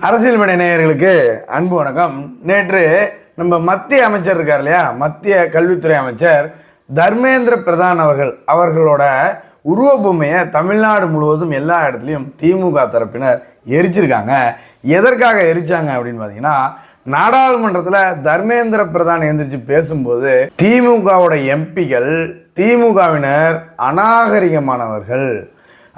அரசியல் மணி நேயர்களுக்கு அன்பு வணக்கம். நேற்று நம்ம மத்திய அமைச்சர் இருக்கார் இல்லையா? மத்திய கல்வித்துறை அமைச்சர் தர்மேந்திர பிரதான் அவர்கள் அவர்களோட உருவபொம்மையை தமிழ்நாடு முழுவதும் எல்லா இடத்துலையும் திமுக தரப்பினர் எரிச்சிருக்காங்க. எதற்காக எரிச்சாங்க அப்படின்னு பார்த்தீங்கன்னா நாடாளுமன்றத்தில் தர்மேந்திர பிரதான் எந்திரிச்சு பேசும்போது திமுகவோட எம்பிகள் திமுகவினர் அநாகரிகமானவர்கள்.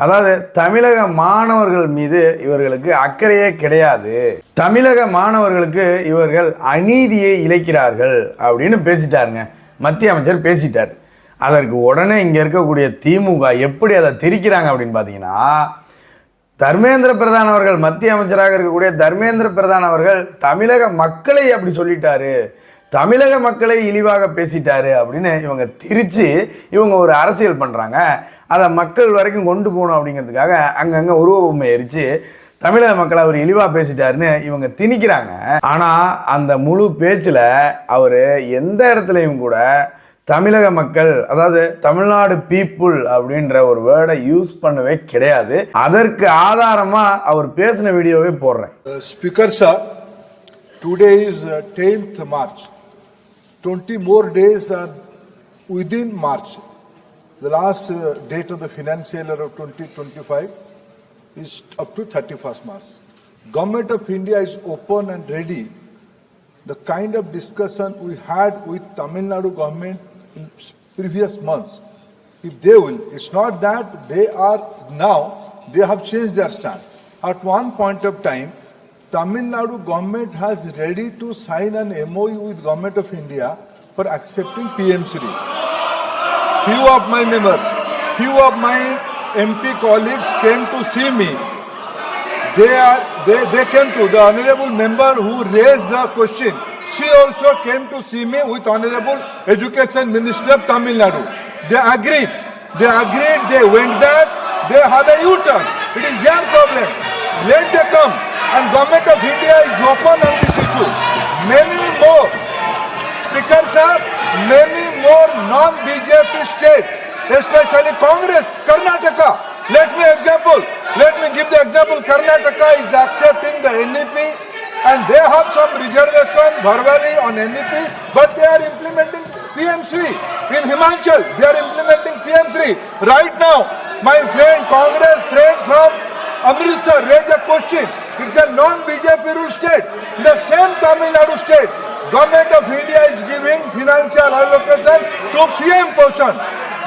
அதாவது தமிழக மாணவர்கள் மீது இவர்களுக்கு அக்கறையே கிடையாது. தமிழக மாணவர்களுக்கு இவர்கள் அநீதியை இழைக்கிறார்கள் அப்படின்னு பேசிட்டாருங்க. மத்திய அமைச்சர் பேசிட்டார். அதற்கு உடனே இங்கே இருக்கக்கூடிய திமுக எப்படி அதை திரிக்கிறாங்க அப்படின்னு பார்த்தீங்கன்னா தர்மேந்திர பிரதான் அவர்கள் மத்திய அமைச்சராக இருக்கக்கூடிய தர்மேந்திர பிரதான் அவர்கள் தமிழக மக்களை அப்படி சொல்லிட்டாரு. தமிழக மக்களை இழிவாக பேசிட்டாரு அப்படின்னு இவங்க திரித்து இவங்க ஒரு அரசியல் பண்ணுறாங்க அதை மக்கள் வரைக்கும் கொண்டு போகணும் அப்படிங்கிறதுக்காக அங்கங்கே உருவ பொம்மை எரிச்சு தமிழக மக்களை அவர் இழிவாக பேசிட்டாருன்னு இவங்க திணிக்கிறாங்க ஆனால் அந்த முழு பேச்சில் அவர் எந்த இடத்துலையும் கூட தமிழக மக்கள் அதாவது தமிழ்நாடு பீப்புள் அப்படின்ற ஒரு வேர்டை யூஸ் பண்ணவே கிடையாது அதற்கு ஆதாரமாக அவர் பேசின வீடியோவே போடுறேன் Uh, Speaker sir, today is uh, 10th March. 20 more days March. The last uh, date of the financial year of 2025 is up to 31st March. Government of India is open and ready. The kind of discussion we had with Tamil Nadu government in previous months, if they will, it's not that they are now, they have changed their stand. At one point of time, Tamil Nadu government has ready to sign an MOU with government of India for accepting PM Shri. Few of my members, few of my MP colleagues came to see me. They are they, they came to the honorable member who raised the question. She also came to see me with honorable education minister of Tamil Nadu. They agreed. They agreed. They went back. They have a U-turn. It is their problem. Let them come. And government of India is open on this issue. Many more Speaker sir, many non-BJP state, especially Congress, Karnataka. Let me example. Let me give the example. Karnataka is accepting the NEP and they have some reservation verbally on NEP, but they are implementing PM3 in Himachal. They are implementing PM3 right now. My friend, Congress friend from Amritsar raised a question. It's a non-BJP rule state. In the same Tamil Nadu state, Government of India is financial allocation to PM portion.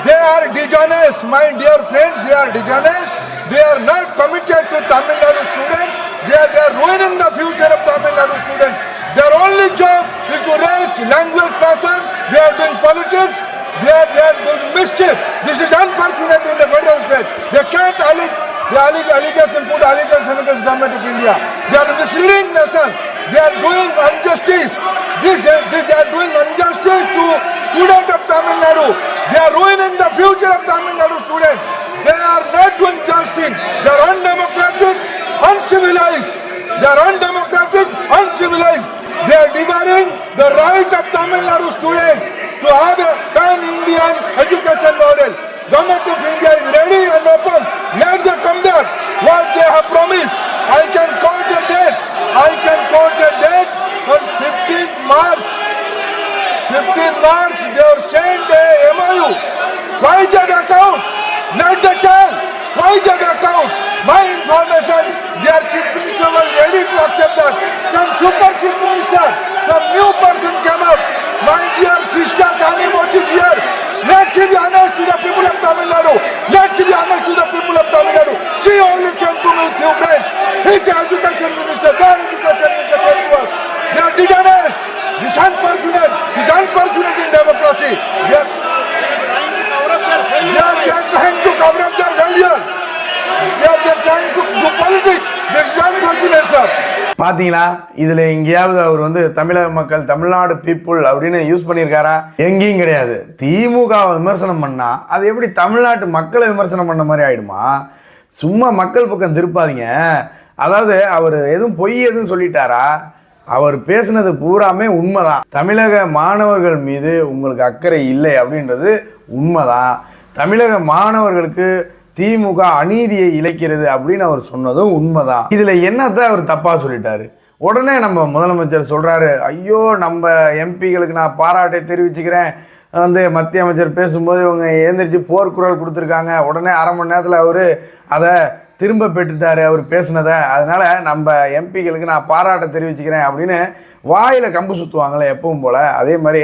They are dishonest, my dear friends, they are dishonest. They are not committed to Tamil Nadu students. They are, they are ruining the future of Tamil Nadu students. Their only job is to raise language passion. They are doing politics. They are, they are doing mischief. This is unfortunate in the federal state. They can't allege, the alleg- allegation, put allegation against government of India. They are misleading nation. They are doing injustice. This, uh, this, they are doing injustice to students of Tamil Nadu. They are ruining the future of Tamil Nadu students. They are not doing justice. They are undemocratic, uncivilized. They are undemocratic, uncivilized. They are dividing the right of Tamil Nadu students to have a pan-Indian education model. Government of India is ready and open. 15th March, they are sent a MOU. Why the account? Let the tell. Why the account? My information, their chief minister was ready to accept that. Some super chief minister, பார்த்தீங்களா இதில் எங்கேயாவது அவர் வந்து தமிழக மக்கள் Tamil Nadu people அப்படின்னு use பண்ணியிருக்காரா? எங்கேயும் கிடையாது. திமுக விமர்சனம் பண்ணால் அது எப்படி தமிழ்நாட்டு மக்களை விமர்சனம் பண்ண மாதிரி ஆகிடுமா சும்மா மக்கள் பக்கம் திருப்பாதீங்க. அதாவது அவர் எதுவும் பொய் எதுவும் சொல்லிட்டாரா? அவர் பேசுனது பூராமே உண்மைதான். தமிழக மாணவர்கள் மீது உங்களுக்கு அக்கறை இல்லை அப்படின்றது உண்மைதான். தமிழக மாணவர்களுக்கு திமுக அநீதியை இழைக்கிறது அப்படின்னு அவர் சொன்னதும் உண்மைதான். இதுல என்னத்தை அவர் தப்பா சொல்லிட்டாரு? உடனே நம்ம முதலமைச்சர் சொல்றாரு ஐயோ நம்ம எம்பிகளுக்கு நான் பாராட்டை தெரிவிச்சுக்கிறேன். வந்து மத்திய அமைச்சர் பேசும்போது இவங்க எழுந்திரிச்சு போர்க்குரல் கொடுத்துருக்காங்க. உடனே அரை மணி நேரத்தில் அவர் அதை திரும்ப பெற்றுட்டாரு அவர் பேசினதை. அதனால நம்ம எம்பிகளுக்கு நான் பாராட்டை தெரிவிச்சுக்கிறேன் அப்படின்னு வாயில் கம்பு சுற்றுவாங்களே எப்பவும் போல. அதே மாதிரி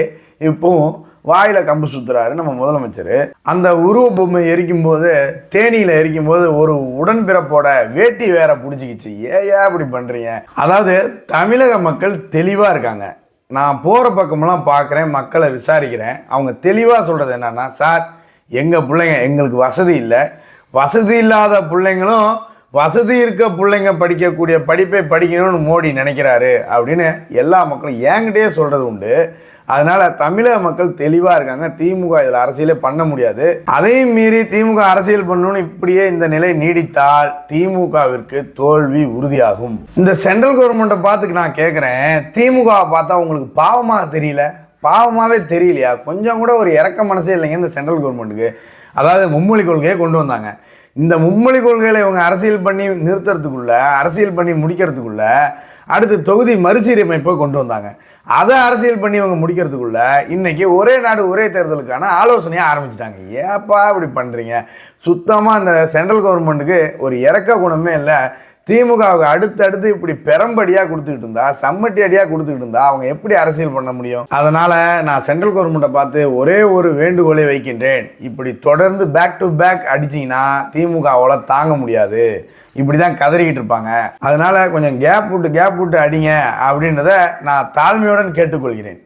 இப்போவும் வாயில் கம்பு சுத்துறாரு நம்ம முதலமைச்சர். அந்த உருவ பொம்மை எரிக்கும் போது தேனியில் எரிக்கும்போது ஒரு உடன்பிறப்போட வேட்டி வேற பிடிச்சிக்கிச்சு. ஏயா அப்படி பண்ணுறீங்க அதாவது தமிழக மக்கள் தெளிவாக இருக்காங்க. நான் போகிற பக்கமெல்லாம் பார்க்குறேன் மக்களை விசாரிக்கிறேன். அவங்க தெளிவாக சொல்கிறது என்னன்னா சார் எங்கள் பிள்ளைங்க எங்களுக்கு வசதி இல்லை. வசதி இல்லாத பிள்ளைங்களும் வசதி இருக்க பிள்ளைங்க படிக்கக்கூடிய படிப்பை படிக்கணும்னு மோடி நினைக்கிறாரு. அப்படின்னு எல்லா மக்களும் என்கிட்டயே சொல்கிறது உண்டு. அதனால தமிழக மக்கள் தெளிவாக இருக்காங்க. திமுக இதில் அரசியலே பண்ண முடியாது. அதையும் மீறி திமுக அரசியல் பண்ணணும்னு இப்படியே இந்த நிலை நீடித்தால் திமுகவிற்கு தோல்வி உறுதியாகும். இந்த சென்ட்ரல் கவர்மெண்ட்டை பார்த்துக்கு நான் கேட்குறேன் திமுகவை பார்த்தா உங்களுக்கு பாவமாக தெரியல? பாவமாகவே தெரியலையா? கொஞ்சம் கூட ஒரு இறக்க மனசே இல்லைங்க இந்த சென்ட்ரல் கவர்மெண்ட்டுக்கு. அதாவது மும்மொழி கொள்கையை கொண்டு வந்தாங்க. இந்த மும்மொழி கொள்கைகளை இவங்க அரசியல் பண்ணி நிறுத்துறதுக்குள்ள அரசியல் பண்ணி முடிக்கிறதுக்குள்ள அடுத்து தொகுதி மறுசீரமைப்பை கொண்டு வந்தாங்க. அதை அரசியல் பண்ணி இவங்க முடிக்கிறதுக்குள்ள இன்னைக்கு ஒரே நாடு ஒரே தேர்தலுக்கான ஆலோசனையை ஆரம்பிச்சிட்டாங்க. ஏப்பா இப்படி பண்ணுறீங்க சுத்தமாக அந்த சென்ட்ரல் கவர்மெண்ட்டுக்கு ஒரு இறக்க குணமே இல்லை. திமுகவுக்கு அடுத்தடுத்து இப்படி பெரம்படியாக கொடுத்துக்கிட்டு இருந்தா சம்மட்டி அடியாக கொடுத்துக்கிட்டு இருந்தா அவங்க எப்படி அரசியல் பண்ண முடியும்? அதனால் நான் சென்ட்ரல் கவர்மெண்ட்டை பார்த்து ஒரே ஒரு வேண்டுகோளை வைக்கின்றேன். இப்படி தொடர்ந்து பேக் டு பேக் அடிச்சிங்கன்னா திமுகவால் தாங்க முடியாது. இப்படி தான் கதறிக்கிட்டு இருப்பாங்க. அதனால் கொஞ்சம் கேப் விட்டு கேப் விட்டு அடிங்க அப்படின்றத நான் தாழ்மையுடன் கேட்டுக்கொள்கிறேன்.